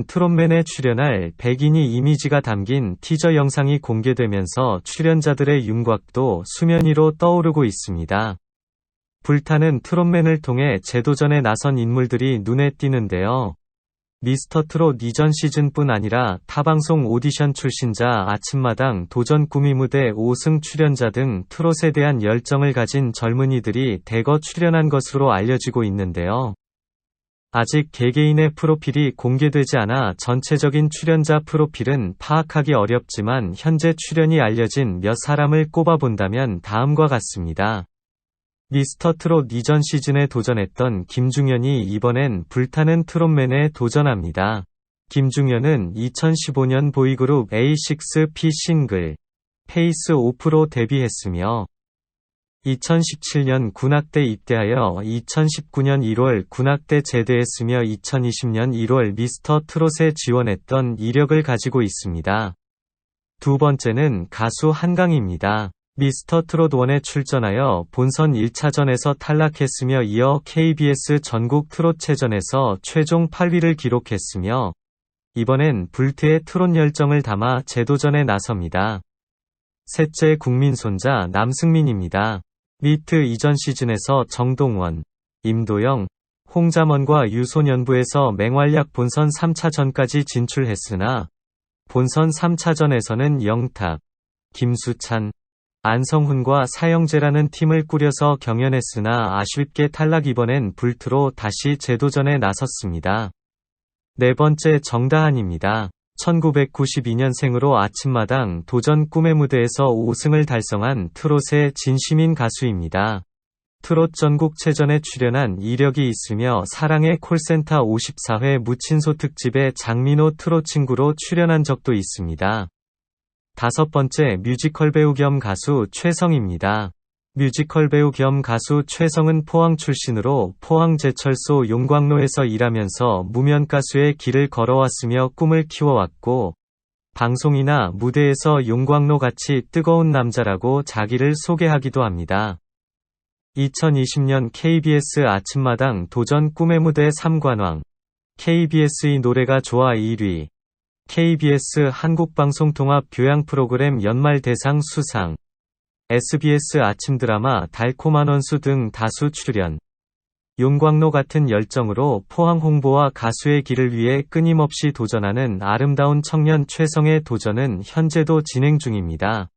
불타는 트롯맨에 출연할 백인이 이미지가 담긴 티저 영상이 공개되면서 출연자들의 윤곽도 수면 위로 떠오르고 있습니다. 불타는 트롯맨을 통해 재도전에 나선 인물들이 눈에 띄는데요. 미스터 트롯 이전 시즌뿐 아니라 타방송 오디션 출신자 아침마당 도전 꾸미 무대 5승 출연자 등 트롯에 대한 열정을 가진 젊은이들이 대거 출연한 것으로 알려지고 있는데요. 아직 개개인의 프로필이 공개되지 않아 전체적인 출연자 프로필은 파악하기 어렵지만 현재 출연이 알려진 몇 사람을 꼽아본다면 다음과 같습니다. 미스터 트롯 이전 시즌에 도전했던 김중현이 이번엔 불타는 트롯맨에 도전합니다. 김중현은 2015년 보이그룹 A6P 싱글 페이스 오프로 데뷔했으며 2017년 군악대 입대하여 2019년 1월 군악대 제대했으며 2020년 1월 미스터 트롯에 지원했던 이력을 가지고 있습니다. 두 번째는 가수 한강입니다. 미스터 트롯 1에 출전하여 본선 1차전에서 탈락했으며 이어 KBS 전국 트롯체전에서 최종 8위를 기록했으며 이번엔 불트의 트롯 열정을 담아 재도전에 나섭니다. 셋째 국민 손자 남승민입니다. 미트 이전 시즌에서 정동원, 임도영, 홍자먼과 유소년부에서 맹활약 본선 3차전까지 진출했으나 본선 3차전에서는 영탁, 김수찬, 안성훈과 사형제라는 팀을 꾸려서 경연했으나 아쉽게 탈락 이번엔 불트로 다시 재도전에 나섰습니다. 네 번째 정다한입니다. 1992년생으로 아침마당 도전 꿈의 무대에서 5승을 달성한 트롯의 진심인 가수입니다. 트롯 전국체전에 출연한 이력이 있으며 사랑의 콜센터 54회 무친소 특집에 장민호 트롯 친구로 출연한 적도 있습니다. 다섯 번째 뮤지컬 배우 겸 가수 최성입니다. 뮤지컬 배우 겸 가수 최성은 포항 출신으로 포항 제철소 용광로에서 일하면서 무면 가수의 길을 걸어왔으며 꿈을 키워왔고 방송이나 무대에서 용광로 같이 뜨거운 남자라고 자기를 소개하기도 합니다. 2020년 KBS 아침마당 도전 꿈의 무대 3관왕. KBS의 노래가 좋아 1위. KBS 한국방송통합 교양 프로그램 연말 대상 수상 SBS 아침 드라마 달콤한 원수 등 다수 출연 용광로 같은 열정으로 포항 홍보와 가수의 길을 위해 끊임없이 도전하는 아름다운 청년 최성의 도전은 현재도 진행 중입니다.